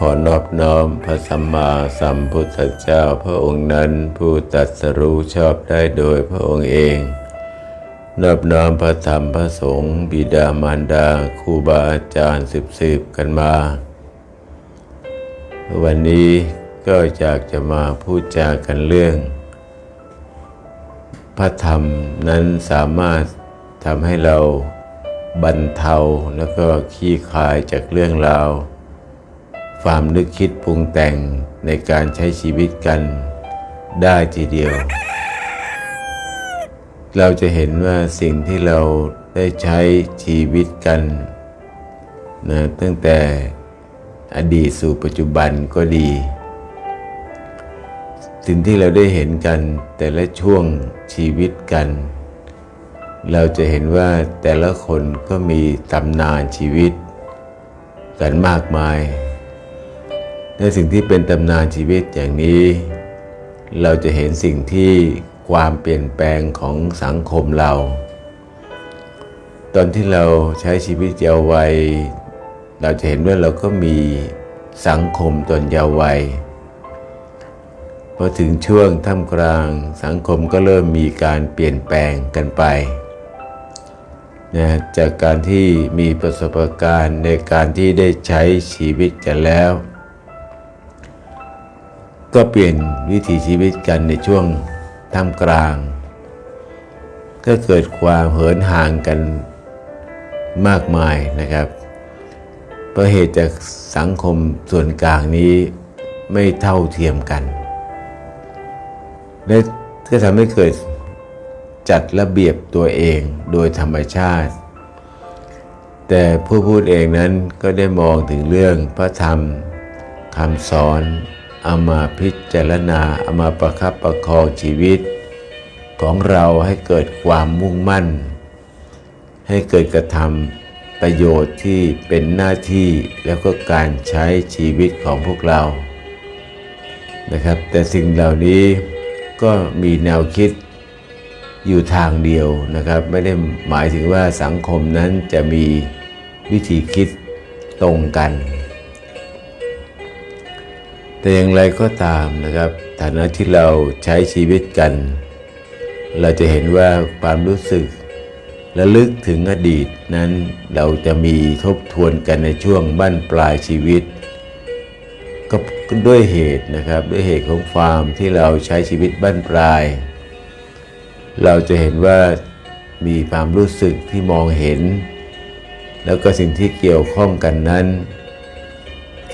ขอนอบน้อมพระสัมมาสัมพุทธเจ้าพระองค์นั้นผู้ตรัสรู้ชอบได้โดยพระองค์เอง นอบน้อมพระธรรมพระสงฆ์บิดามารดาครูบาอาจารย์สืบสืบๆกันมา วันนี้ก็อยากจะมาพูดจากันเรื่อง พระธรรมนั้นสามารถทำให้เราบรรเทาแล้วก็ขี้คลายจากเรื่องราว ความนึกคิดปรุงแต่งในการใช้ชีวิตกันได้ทีเดียว เราจะเห็นว่าสิ่งที่เราได้ใช้ชีวิตกันนะตั้งแต่อดีตสู่ปัจจุบันก็ดี สิ่งที่เราได้เห็นกันแต่ละช่วงชีวิตกัน เราจะเห็นว่าแต่ละคนก็มีตำนานชีวิตกันมากมาย ในสิ่งที่เป็นตำนานชีวิตอย่างนี้ เราจะเห็นสิ่งที่ความเปลี่ยนแปลงของสังคมเรา ตอนที่เราใช้ชีวิตเยาว์วัย เราจะเห็นว่าเราก็มีสังคมตอนเยาว์วัยพอถึงช่วงท่ามกลางสังคมก็เริ่มมีการเปลี่ยนแปลงกันไปนะจากการที่มีประสบการณ์ในการที่ได้ใช้ชีวิตกันแล้ว ก็เปลี่ยนวิถีชีวิตกันในช่วงท่ามกลาง ก็เกิดความเหินห่างกันมากมายนะครับเพราะเหตุจากสังคมส่วนกลางนี้ไม่เท่าเทียมกัน และก็ทำให้เกิดจัดระเบียบตัวเองโดยธรรมชาติ แต่ผู้พูดเองนั้นก็ได้มองถึงเรื่องพระธรรมคำสอน เอามาพิจารณาเอามาประคับประคองชีวิต ของเราให้เกิดความมุ่งมั่น ให้เกิดกระทำประโยชน์ที่เป็นหน้าที่แล้วก็การใช้ชีวิตของพวกเรานะครับ แต่สิ่งเหล่านี้ก็มีแนวคิดอยู่ทางเดียวนะครับ ไม่ได้หมายถึงว่าสังคมนั้นจะมีวิธีคิดตรงกัน แต่อย่างไรก็ตามนะครับ ฐานะที่เราใช้ชีวิตกัน เราจะเห็นว่าความรู้สึกระลึกถึงอดีตนั้นเราจะมีทบทวนกันในช่วงบั้นปลายชีวิต ก็ด้วยเหตุนะครับด้วยเหตุของความที่เราใช้ชีวิตบั้นปลาย เราจะเห็นว่ามีความรู้สึกที่มองเห็น แล้วก็สิ่งที่เกี่ยวข้องกันนั้น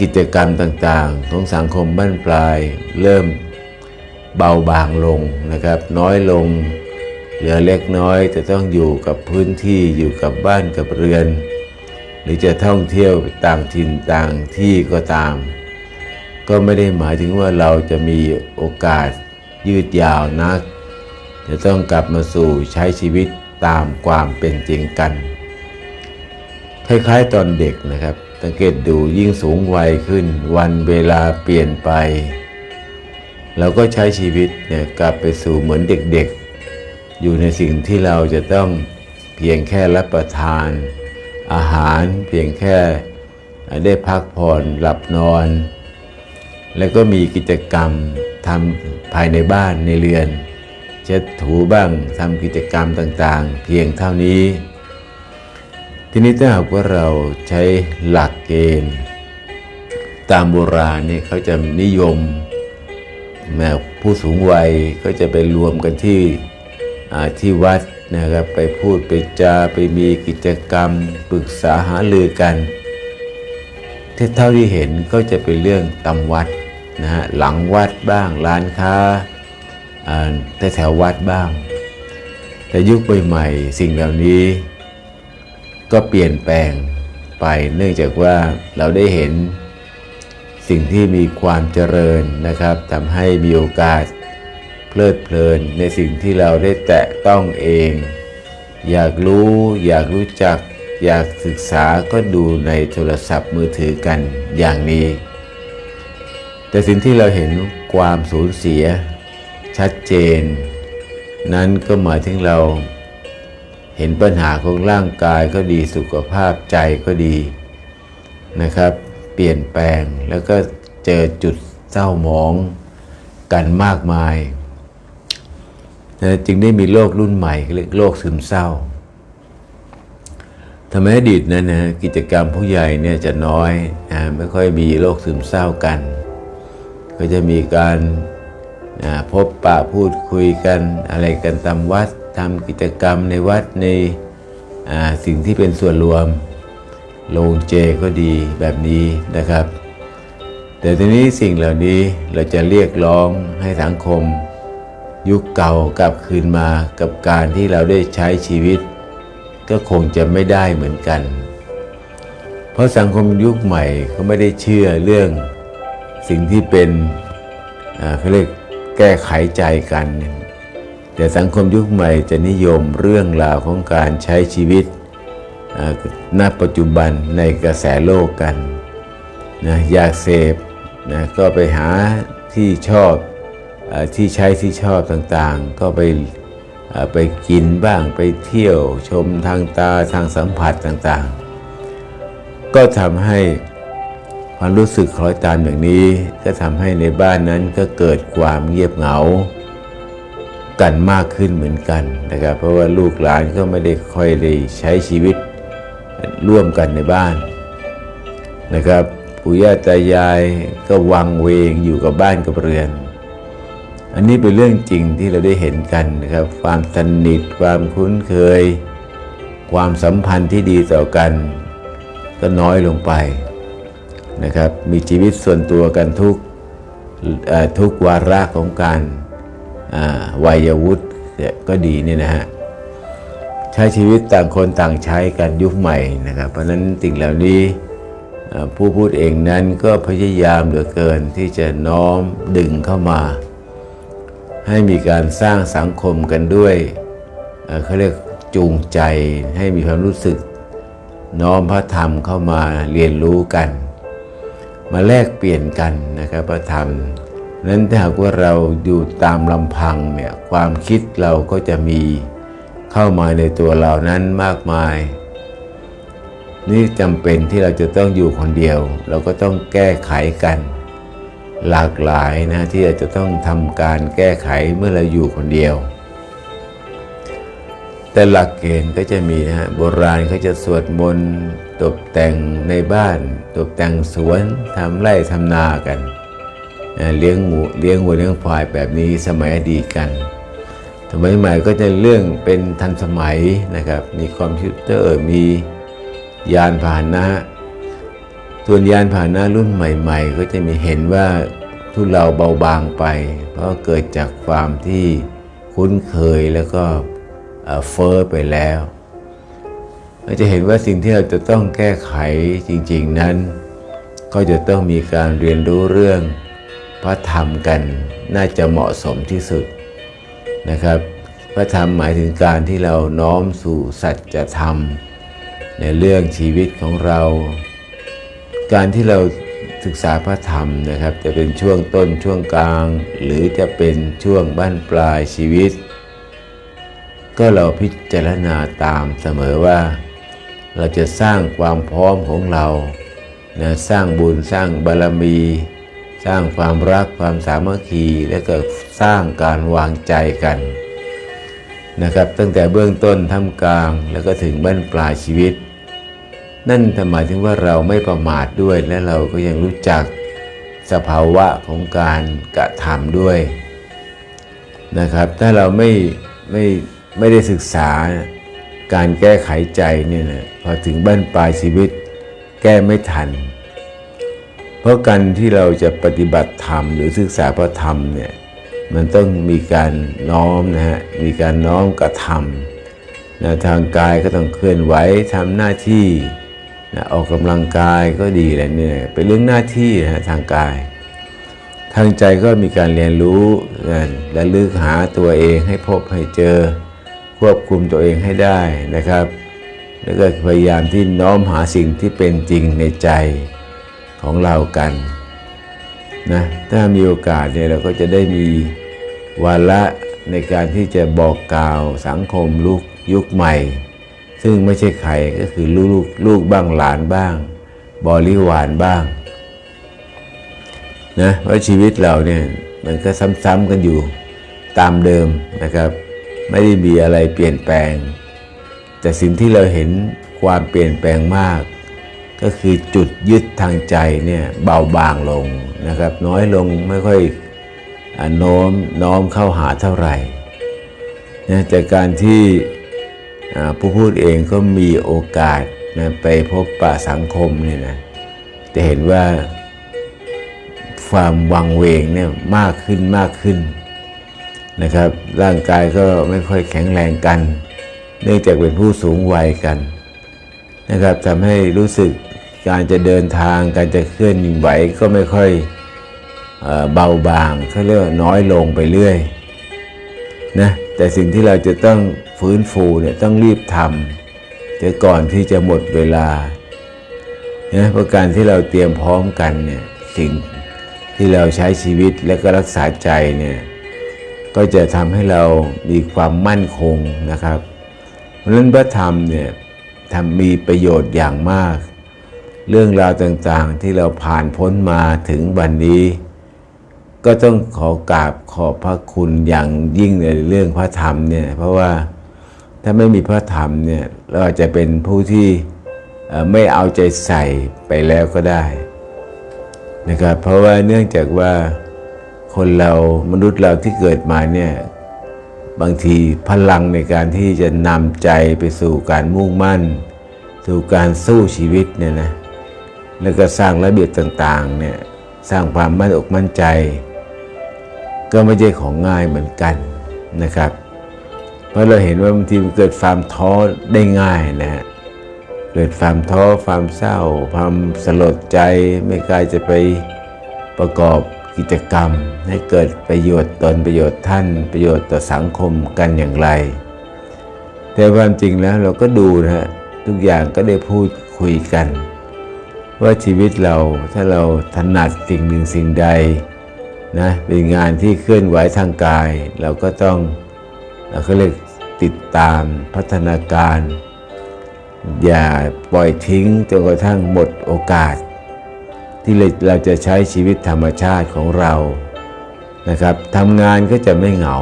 กิจกรรมต่างๆ ของสังคมบ้านปลาย เริ่มเบาบางลงนะครับ น้อยลง เหลือเล็กน้อยจะต้องอยู่กับพื้นที่อยู่กับบ้านกับเรือน หรือจะท่องเที่ยวต่างถิ่นต่างที่ก็ตาม ก็ไม่ได้หมายถึงว่าเราจะมีโอกาสยืดยาวนัก จะต้องกลับมาสู่ใช้ชีวิตตามความเป็นจริงกัน คล้ายๆตอนเด็กนะครับ สังเกตดูยิ่งสูงวัยขึ้น วันเวลาเปลี่ยนไป เราก็ใช้ชีวิตเนี่ยกลับไปสู่เหมือนเด็กๆ อยู่ในสิ่งที่เราจะต้องเพียงแค่รับประทาน อาหารเพียงแค่ได้พักผ่อนหลับนอน แล้วก็มีกิจกรรมทำภายในบ้านในเรือน เช็ดถูบ้างทำกิจกรรมต่างๆ เพียงเท่านี้ ทีนี้ถ้าหากว่าเราใช้หลักเกณฑ์ ตามโบราณนี่เขาจะนิยมแม้ผู้สูงวัยก็จะไปรวมกันที่ที่วัดนะครับไปพูดไปจาไปมีกิจกรรมปรึกษาหารือกันเท่าที่เห็นก็จะเป็นเรื่องตำวัดนะฮะหลังวัดบ้างร้านค้าอ่าแต่แถววัดบ้าง แต่ยุคใหม่ๆสิ่งเหล่านี้ ก็เปลี่ยนแปลงไป เนื่องจากว่าเราได้เห็นสิ่งที่มีความเจริญนะครับทำให้มีโอกาสเพลิดเพลินในสิ่งที่เราได้แตะต้องเอง อยากรู้อยากรู้จัก อยากศึกษาก็ดูในโทรศัพท์มือถือกันอย่างนี้ แต่สิ่งที่เราเห็นความสูญเสียชัดเจน นั้นก็หมายถึงเรา เห็นปัญหาของร่างกายก็ดีสุขภาพใจก็ดีนะครับ เปลี่ยนแปลงแล้วก็เจอจุดเศร้าหมองกันมากมายนะจึงได้มีโรครุ่นใหม่เรียกโรคซึมเศร้าทำไมอดีตนั้นนะกิจกรรมผู้ใหญ่เนี่ยจะน้อยนะไม่ค่อยมีโรคซึมเศร้ากัน ก็จะมีการนะพบปะพูดคุยกันอะไรกันตามวัด ทำกิจกรรมในวัดในสิ่งที่เป็นส่วนรวม โรงเจก็ดีแบบนี้นะครับ แต่ทีนี้สิ่งเหล่านี้เราจะเรียกร้องให้สังคม ยุคเก่ากลับคืนมากับการที่เราได้ใช้ชีวิต ก็คงจะไม่ได้เหมือนกัน เพราะสังคมยุคใหม่เขาไม่ได้เชื่อเรื่องสิ่งที่เป็นเขาเรียกแก้ไขใจกัน แต่สังคมยุคใหม่จะนิยมเรื่องราวของการใช้ชีวิตณปัจจุบันในกระแสโลกกันนะอยากเสพนะก็ไปหาที่ชอบอที่ใช้ที่ชอบต่างๆ ก็ไปไปกินบ้างไปเที่ยวชมทางตาทางสัมผัสต่างๆ ก็ทำให้ความรู้สึกคล้อยตามอย่างนี้ ก็ทำให้ในบ้านนั้นก็เกิดความเงียบเหงา กันมากขึ้นเหมือนกันนะครับ เพราะว่าลูกหลานก็ไม่ได้ค่อยได้ใช้ชีวิตร่วมกันในบ้านนะครับปู่ย่าตายายก็วังเวงอยู่กับบ้านกับเรือน อันนี้เป็นเรื่องจริงที่เราได้เห็นกันนะครับ ความสนิทความคุ้นเคย ความสัมพันธ์ที่ดีต่อกัน ก็น้อยลงไปนะครับ มีชีวิตส่วนตัวกันทุกทุกวาระของการ วัยวุฒิก็ดีเนี่ยนะฮะใช้ชีวิตต่างคนต่างใช้กันยุคใหม่นะครับ เพราะฉะนั้นสิ่งเหล่านี้ผู้พูดเองนั้นก็พยายามเหลือเกินที่จะน้อมดึงเข้ามา ให้มีการสร้างสังคมกันด้วยเขาเรียกจูงใจให้มีความรู้สึก น้อมพระธรรมเข้ามาเรียนรู้กัน มาแลกเปลี่ยนกันนะครับพระธรรม นั้นถ้าหากว่าเราอยู่ตามลำพังเนี่ยความคิดเราก็จะมีเข้ามาในตัวเรานั้นมากมาย นี่จำเป็นที่เราจะต้องอยู่คนเดียว เราก็ต้องแก้ไขกัน หลากหลายนะที่เราจะต้องทำการแก้ไขเมื่อเราอยู่คนเดียว แต่หลักเกณฑ์ก็จะมีนะฮะโบราณเขาจะสวดมนต์ตกแต่งในบ้าน ตกแต่งสวนทำไร่ทำนากัน เลี้ยงหมูเลี้ยงวัวเลี้ยงควายแบบนี้สมัยอดีตกัน สมัยใหม่ก็จะเรื่องเป็นทันสมัยนะครับ มีคอมพิวเตอร์มียานพาหนะส่วนยานพาหนะรุ่นใหม่ ๆ ก็จะมีเห็นว่าทุเราเบาบางไป เพราะเกิดจากความที่คุ้นเคยแล้วก็เฟอ้อไปแล้วเราจะเห็นว่าสิ่งที่เราจะต้องแก้ไขจริง ๆนั้น ก็จะต้องมีการเรียนรู้เรื่อง พระธรรมกันน่าจะเหมาะสมที่สุดนะครับ พระธรรมหมายถึงการที่เราน้อมสู่สัจธรรม ในเรื่องชีวิตของเรา การที่เราศึกษาพระธรรมนะครับ จะเป็นช่วงต้นช่วงกลาง หรือจะเป็นช่วงบั้นปลายชีวิต ก็เราพิจารณาตามเสมอว่า เราจะสร้างความพร้อมของเรานะสร้างบุญสร้างบารมี สร้างความรักความสามัคคีและก็สร้างการวางใจกันนะครับ ตั้งแต่เบื้องต้นท่ามกลางแล้วก็ถึงบั้นปลายชีวิต นั่นหมายถึงว่าเราไม่ประมาทด้วยและเราก็ยังรู้จักสภาวะของการกระทำด้วยนะครับ ถ้าเราไม่ไม่ไม่ได้ศึกษาการแก้ไขใจเนี่ยนะพอถึงบั้นปลายชีวิต แก้ไม่ทัน เพราะการที่เราจะปฏิบัติธรรมหรือศึกษาพระธรรมเนี่ยมันต้องมีการน้อมนะฮะมีการน้อมกระทำนะทางกายก็ต้องเคลื่อนไหวทำหน้าที่นะออกกำลังกายก็ดีแหละเนี่ยเป็นเรื่องหน้าที่นะฮะทางกาย ทางใจก็มีการเรียนรู้นะและลึกหาตัวเองให้พบให้เจอ ควบคุมตัวเองให้ได้นะครับ แล้วก็พยายามที่น้อมหาสิ่งที่เป็นจริงในใจ ของเรากันนะถ้ามีโอกาสเนี่ยเราก็จะได้มีวาระในการที่จะบอกกล่าวสังคมลูกยุคใหม่ ซึ่งไม่ใช่ใครก็คือลูกลูกบ้างหลานบ้าง บริวารบ้างนะเพราะชีวิตเราเนี่ยมันก็ซ้ำๆกันอยู่ตามเดิมนะครับ ไม่ได้มีอะไรเปลี่ยนแปลง แต่สิ่งที่เราเห็นความเปลี่ยนแปลงมาก ก็คือจุดยึดทางใจเนี่ยเบาบางลงนะครับ น้อยลงไม่ค่อยอโน้มน้อมเข้าหาเท่าไหร่นะจากการที่ผู้พูดเองก็มีโอกาสนะไปพบปะสังคมเนี่ยนะจะเห็นว่าความวังเวงเนี่ยมากขึ้นมากขึ้นนะครับ ร่างกายก็ไม่ค่อยแข็งแรงกัน เนื่องจากเป็นผู้สูงวัยกันนะครับทำให้รู้สึก การจะเดินทางการจะเคลื่อนไหวก็ไม่ค่อยเบาบางเขาเรียกว่าน้อยลงไปเรื่อยนะแต่สิ่งที่เราจะต้องฟื้นฟูเนี่ยต้องรีบทำเดี๋ยวก่อนที่จะหมดเวลานะเพราะการที่เราเตรียมพร้อมกันเนี่ยสิ่งที่เราใช้ชีวิตและก็รักษาใจเนี่ยก็จะทำให้เรามีความมั่นคงนะครับเพราะนั้นพระธรรมเนี่ยทำมีประโยชน์อย่างมาก เรื่องราวต่างๆที่เราผ่านพ้นมาถึงวันนี้ ก็ต้องขอกราบขอบพระคุณอย่างยิ่งในเรื่องพระธรรมเนี่ยเพราะว่าถ้าไม่มีพระธรรมเนี่ยเราอาจจะเป็นผู้ที่ไม่เอาใจใส่ไปแล้วก็ได้นะครับเพราะว่าเนื่องจากว่าคนเรามนุษย์เราที่เกิดมาเนี่ยบางทีพลังในการที่จะนำใจไปสู่การมุ่งมั่น สู่การสู้ชีวิตเนี่ยนะ แล้วก็สร้างระเบียบต่างๆเนี่ยสร้างความมั่นอกมั่นใจ ก็ไม่ใช่ของง่ายเหมือนกันนะครับ เพราะเราเห็นว่าบางทีมันเกิดความท้อได้ง่ายนะฮะเกิดความท้อความเศร้า ความสลดใจไม่กล้าจะไปประกอบกิจกรรม ให้เกิดประโยชน์ตนประโยชน์ท่านประโยชน์ต่อสังคมกันอย่างไร แต่ความจริงแล้วเราก็ดูนะฮะทุกอย่างก็ได้พูดคุยกัน ว่าชีวิตเราถ้าเราถนัดสิ่งหนึ่งสิ่งใดนะเป็นงานที่เคลื่อนไหวทางกาย เราก็ต้องเราก็เรียกติดตามพัฒนาการ อย่าปล่อยทิ้งจนกระทั่งหมดโอกาส ที่เราจะใช้ชีวิตธรรมชาติของเรานะครับทำงานก็จะไม่เหงา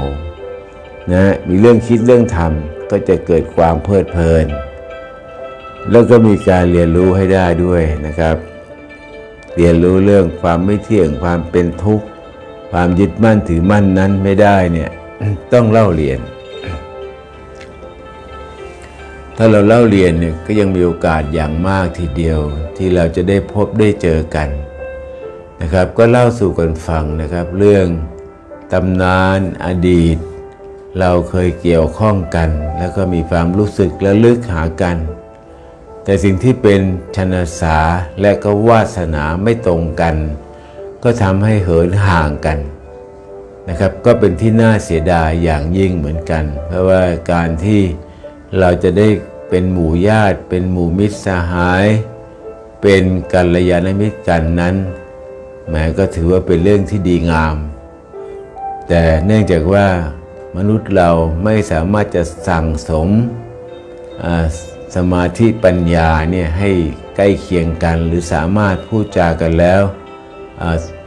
นะมีเรื่องคิดเรื่องทำก็จะเกิดความเพลิดเพลิน แล้วก็มีการเรียนรู้ให้ได้ด้วยนะครับ เรียนรู้เรื่องความไม่เที่ยงความเป็นทุกข์ ความยึดมั่นถือมั่นนั้นไม่ได้เนี่ยต้องเล่าเรียน ถ้าเราเล่าเรียนเนี่ยก็ยังมีโอกาสอย่างมากทีเดียว ที่เราจะได้พบได้เจอกันนะครับ ก็เล่าสู่กันฟังนะครับ เรื่องตำนานอดีต เราเคยเกี่ยวข้องกัน แล้วก็มีความรู้สึกและลึกหากัน แต่สิ่งที่เป็นชนสาและก็วาสนาไม่ตรงกัน ก็ทำให้เหินห่างกันนะครับ ก็เป็นที่น่าเสียดายอย่างยิ่งเหมือนกัน เพราะว่าการที่เราจะได้เป็นหมู่ญาติ เป็นหมู่มิตรสหาย เป็นกัลยาณมิตรกันนั้นแหมก็ถือว่าเป็นเรื่องที่ดีงาม แต่เนื่องจากว่ามนุษย์เราไม่สามารถจะสั่งสมอ่า สมาธิปัญญาเนี่ยให้ใกล้เคียงกัน หรือสามารถพูดจากันแล้ว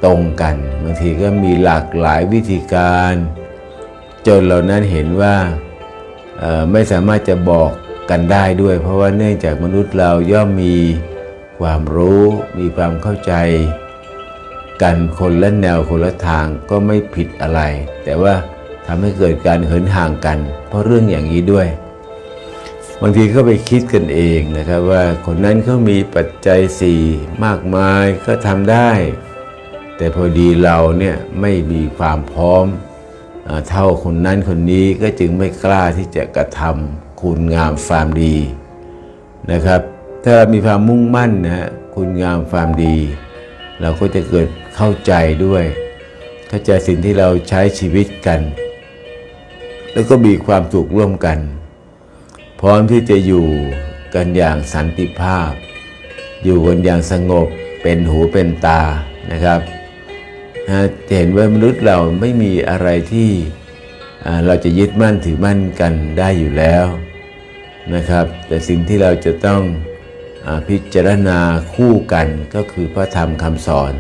ตรงกันบางทีก็มีหลากหลายวิธีการ จนเรานั้นเห็นว่าไม่สามารถจะบอกกันได้ด้วย เพราะว่าเนื่องจากมนุษย์เราย่อมมีความรู้มีความเข้าใจ กันคนละแนวคนละทางก็ไม่ผิดอะไร แต่ว่าทำให้เกิดการเหินห่างกัน เพราะเรื่องอย่างนี้ด้วย บางทีก็ไปคิดกันเองนะครับว่าคนนั้นเขามีปัจจัยสี่มากมายก็ทำได้ แต่พอดีเราเนี่ยไม่มีความพร้อมเท่าคนนั้นคนนี้ก็จึงไม่กล้าที่จะกระทำคุณงามความดีนะครับ ถ้าเรามีความมุ่งมั่นนะคุณงามความดี เราก็จะเกิดเข้าใจด้วย เข้าใจสิ่งที่เราใช้ชีวิตกัน แล้วก็มีความสุขร่วมกัน ร้อมที่จะอยู่กันอย่างสันติภาพ อยู่กันอย่างสงบเป็นหูเป็นตานะครับจะเห็นว่ามนุษย์เราไม่มีอะไรที่เราจะยึดมั่นถือมั่นกันได้อยู่แล้วนะครับ แต่สิ่งที่เราจะต้องอพิจารณาคู่กันก็คือพระธรรมคำสอน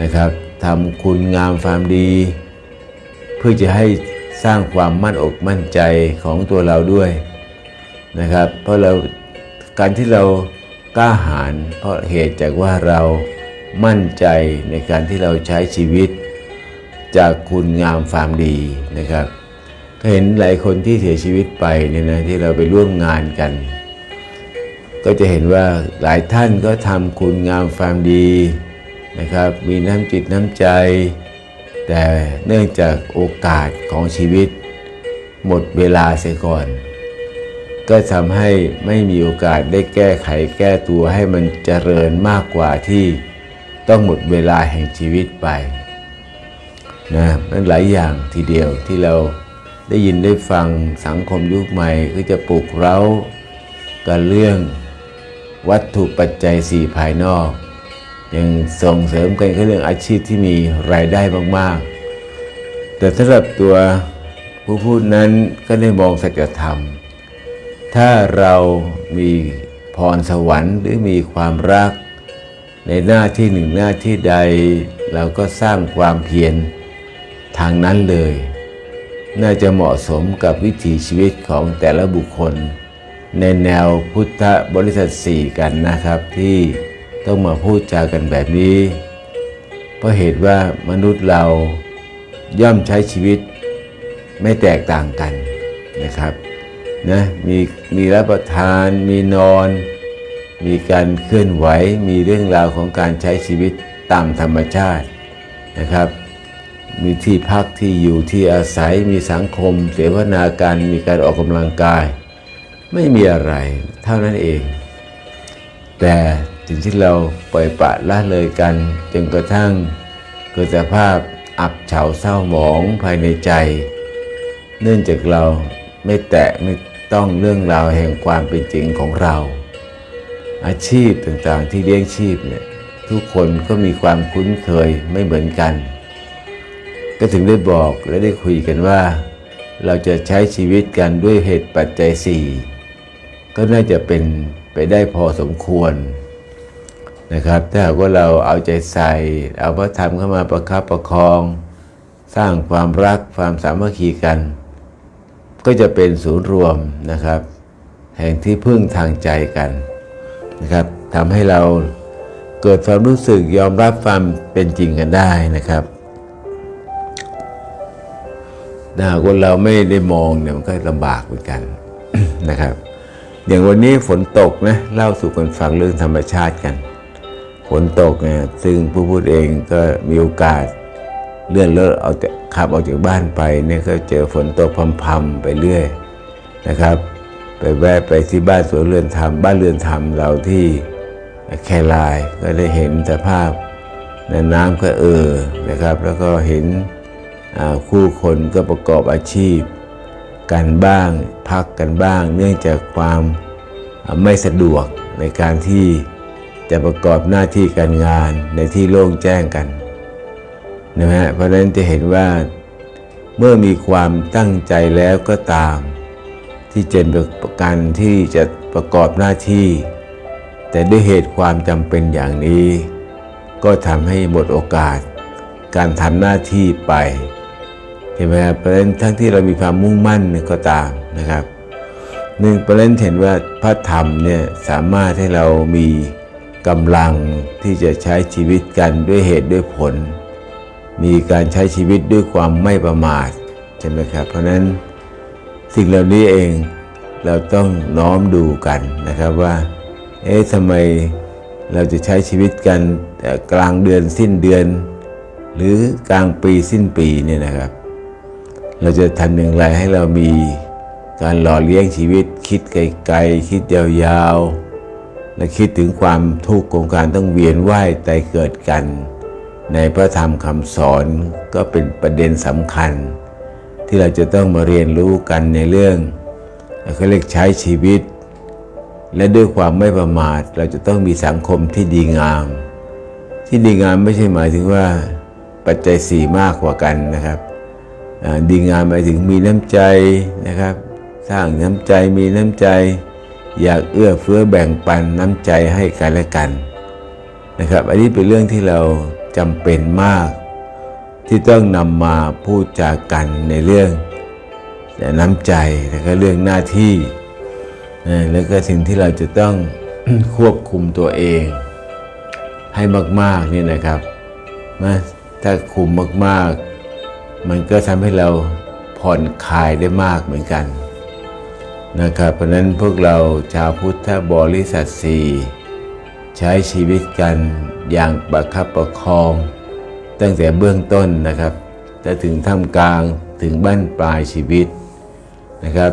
นะครับทำคุณงามความดี เพื่อจะให้สร้างความมั่นอกมั่นใจของตัวเราด้วย นะครับ เพราะเราการที่เรากล้าหาญเพราะเหตุจากว่าเรามั่นใจในการที่เราใช้ชีวิต จากคุณงามความดีนะครับ ก็เห็นหลายคนที่เสียชีวิตไปเนี่ยนะที่เราไปร่วมงานกัน ก็จะเห็นว่าหลายท่านก็ทำคุณงามความดีนะครับ มีน้ำจิตน้ำใจ แต่เนื่องจากโอกาสของชีวิต หมดเวลาเสียก่อน ก็ทำให้ไม่มีโอกาสได้แก้ไขแก้ตัวให้มันเจริญมากกว่าที่ต้องหมดเวลาแห่งชีวิตไปนะมันหลายอย่างทีเดียวที่เราได้ยินได้ฟังสังคมยุคใหม่ก็จะปลุกเร้ากันเรื่องวัตถุปัจจัยสี่ภายนอก ยังส่งเสริมกันแค่เรื่องอาชีพที่มีรายได้มากๆ แต่สำหรับตัวผู้พูดนั้นก็ได้มองสัจธรรม ถ้าเรามีพรสวรรค์หรือมีความรัก ในหน้าที่หนึ่งหน้าที่ใด เราก็สร้างความเพียรทางนั้นเลย น่าจะเหมาะสมกับวิถีชีวิตของแต่ละบุคคล ในแนวพุทธบริษัทสี่กันนะครับ ที่ต้องมาพูดจากันแบบนี้ เพราะเหตุว่ามนุษย์เราย่อมใช้ชีวิตไม่แตกต่างกันนะครับ นะมีมีรับประทาน มีนอน มีการเคลื่อนไหว มีเรื่องราวของการใช้ชีวิตตามธรรมชาตินะครับ มีที่พักที่อยู่ที่อาศัยมีสังคม เสวนาการมีการออกกำลังกาย ไม่มีอะไรเท่านั้นเอง แต่สิ่งที่เราปล่อยปะละเลยกันจนกระทั่งเกิดสภาพอับเฉาเศร้าหมองภายในใจ เนื่องจากเราไม่แตะไม่ ต้องเรื่องราวแห่งความเป็นจริงของเรา อาชีพต่างๆที่เลี้ยงชีพเนี่ยทุกคนก็มีความคุ้นเคยไม่เหมือนกัน ก็ถึงได้บอกและได้คุยกันว่า เราจะใช้ชีวิตกันด้วยเหตุปัจจัยสี่ก็น่าจะเป็นไปได้พอสมควรนะครับ ถ้าหากว่าเราเอาใจใส่ เอาพระธรรมเข้ามาประคับประคอง สร้างความรักความสามัคคีกัน ก็จะเป็นศูนย์รวมนะครับ แห่งที่พึ่งทางใจกันนะครับทำให้เราเกิดความรู้สึกยอมรับความเป็นจริงกันได้นะครับถ้าหากว่าเราไม่ได้มองเนี่ยมันก็ลำบากเหมือนกันนะครับ อย่างวันนี้ฝนตกนะเล่าสู่กันฟังเรื่องธรรมชาติกัน ฝนตกเนี่ยซึ่งผู้พูดเองก็มีโอกาสเลื่อนรถเอาจาก ขับออกจากบ้านไปเนี่ยก็เจอฝนตกพรำๆไปเรื่อยนะครับ ไปแวะไปที่บ้านสวนเรือนธรรมบ้านเรือนธรรมเราที่แครายก็ได้เห็นสภาพน้ำก็เออนะครับ แล้วก็เห็นคู่คนก็ประกอบอาชีพ กันบ้างพักกันบ้าง เนื่องจากความไม่สะดวกในการที่จะประกอบหน้าที่การงานในที่โล่งแจ้งกัน นะฮะเพราะฉะนั้นจะเห็นว่าเมื่อมีความตั้งใจแล้วก็ตาม ที่เจะประกันที่จะประกอบหน้าที่ แต่ด้วยเหตุความจำเป็นอย่างนี้ ก็ทำให้หมดโอกาสการทำหน้าที่ไปเห็นไหมครับเพราะฉะนั้นทั้งที่เรามีความมุ่งมั่นก็ตามนะครับหนึ่งประเด็นเห็นว่าพระธรรมเนี่ยสามารถให้เรามีกำลังที่จะใช้ชีวิตกันด้วยเหตุด้วยผล มีการใช้ชีวิตด้วยความไม่ประมาทใช่ไหมครับ เพราะนั้นสิ่งเหล่านี้เองเราต้องน้อมดูกันนะครับว่า เอ๊ะทำไมเราจะใช้ชีวิตกันกลางเดือนสิ้นเดือน หรือกลางปีสิ้นปีเนี่ยนะครับ เราจะทำอย่างไรให้เรามีการหล่อเลี้ยงชีวิต คิดไกลๆคิดยาวๆและคิดถึงความทุกข์ของการต้องเวียนว่ายตายเกิดกัน ในพระธรรมคำสอนก็เป็นประเด็นสำคัญ ที่เราจะต้องมาเรียนรู้กันในเรื่องเขาเรียกใช้ชีวิต และด้วยความไม่ประมาท เราจะต้องมีสังคมที่ดีงาม ที่ดีงามไม่ใช่หมายถึงว่าปัจจัยสี่มากกว่ากันนะครับ ดีงามหมายถึงมีน้ำใจนะครับ สร้างน้ำใจมีน้ำใจ อยากเอื้อเฟื้อแบ่งปันน้ำใจให้กันและกันนะครับ อันนี้เป็นเรื่องที่เรา จำเป็นมาก ที่ต้องนำมาพูดจากันในเรื่องแต่น้ำใจแล้วก็เรื่องหน้าที่แล้วก็สิ่งที่เราจะต้องควบคุมตัวเอง ให้มากๆนี่นะครับนะถ้าคุมมากๆ มันก็ทำให้เราผ่อนคลายได้มากเหมือนกันนะครับเพราะนั้นพวกเราชาวพุทธบริษัทสี่ใช้ชีวิตกัน อย่างประคับประคอง ตั้งแต่เบื้องต้นนะครับจะถึงท่ามกลางถึงบ้านปลายชีวิตนะครับ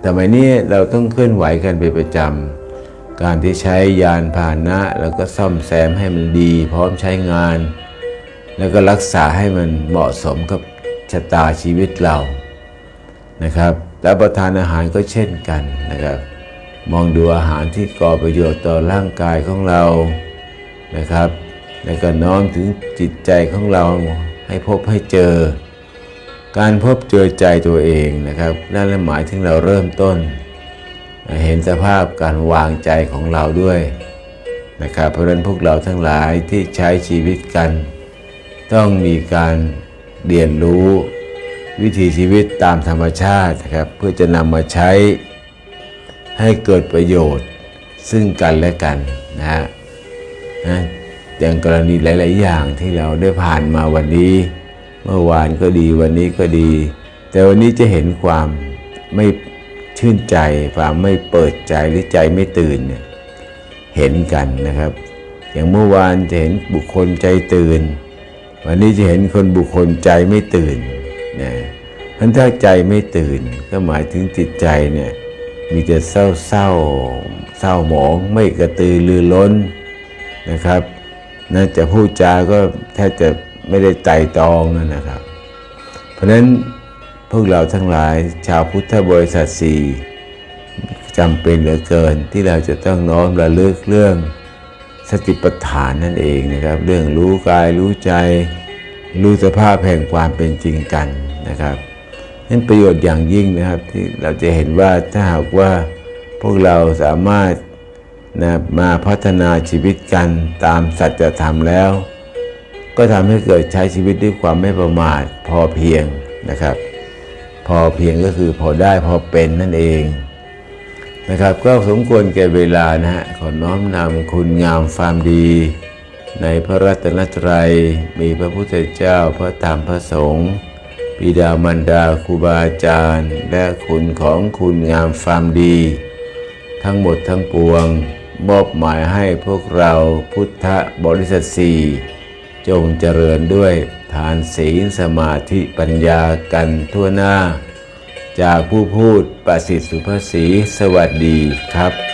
แต่ไมนี้เราต้องเคลื่อนไหวกันเป็นประจำการที่ใช้ยานพาหนะ แล้วก็ซ่อมแซมให้มันดี พร้อมใช้งาน แล้วก็รักษาให้มันเหมาะสมกับชะตาชีวิตเรานะครับแล้วประทานอาหารก็เช่นกันนะครับ มองดูอาหารที่ก่อประโยชน์ต่อร่างกายของเรา นะครับ แล้วก็น้อมถึงจิตใจของเราให้พบให้เจอ การพบเจอใจตัวเองนะครับนั่นหมายถึงเราเริ่มต้น เห็นสภาพการวางใจของเราด้วยนะครับเพราะฉะนั้นพวกเราทั้งหลายที่ใช้ชีวิตกัน ต้องมีการเรียนรู้วิถีชีวิตตามธรรมชาตินะครับ เพื่อจะนำมาใช้ให้เกิดประโยชน์ซึ่งกันและกันนะฮะ นะอย่างกรณีหลาย ๆ อย่างที่เราได้ผ่านมาวันนี้ เมื่อวานก็ดีวันนี้ก็ดี แต่วันนี้จะเห็นความไม่ชื่นใจความไม่เปิดใจหรือใจไม่ตื่นเนี่ยเห็นกันนะครับ อย่างเมื่อวานจะเห็นบุคคลใจตื่น วันนี้จะเห็นคนบุคคลใจไม่ตื่นนะพันถ้าใจไม่ตื่นก็หมายถึงจิตใจเนี่ยมีแต่เศร้าเศร้าเศร้าหมองไม่กระตือรือร้น นะครับน่าจะพูดจาก็แทบจะไม่ได้ไต่ตองนะครับ เพราะฉะนั้นพวกเราทั้งหลายชาวพุทธบริษัทสี่จำเป็นเหลือเกินที่เราจะต้องน้อมระลึกเรื่องสติปัฏฐานนั่นเองนะครับ เรื่องรู้กายรู้ใจ รู้สภาพแห่งความเป็นจริงกันนะครับนั่นประโยชน์อย่างยิ่งนะครับที่เราจะเห็นว่าถ้าหากว่าพวกเราสามารถ นะมาพัฒนาชีวิตกันตามสัจธรรมแล้ว ก็ทำให้เกิดใช้ชีวิตด้วยความไม่ประมาทพอเพียงนะครับ พอเพียงก็คือพอได้พอเป็นนั่นเองนะครับ ก็สมควรแก่เวลานะฮะขอน้อมนำคุณงามความดี ในพระรัตนตรัย มีพระพุทธเจ้าพระธรรมพระสงฆ์บิดามารดาครูบาอาจารย์ และคุณของคุณงามความดี ทั้งหมดทั้งปวง มอบหมายให้พวกเราพุทธบริษัทสี่จงเจริญด้วยทานศีลสมาธิปัญญากันทั่วหน้า จากผู้พูดประสิทธิสุภาษีสวัสดีครับ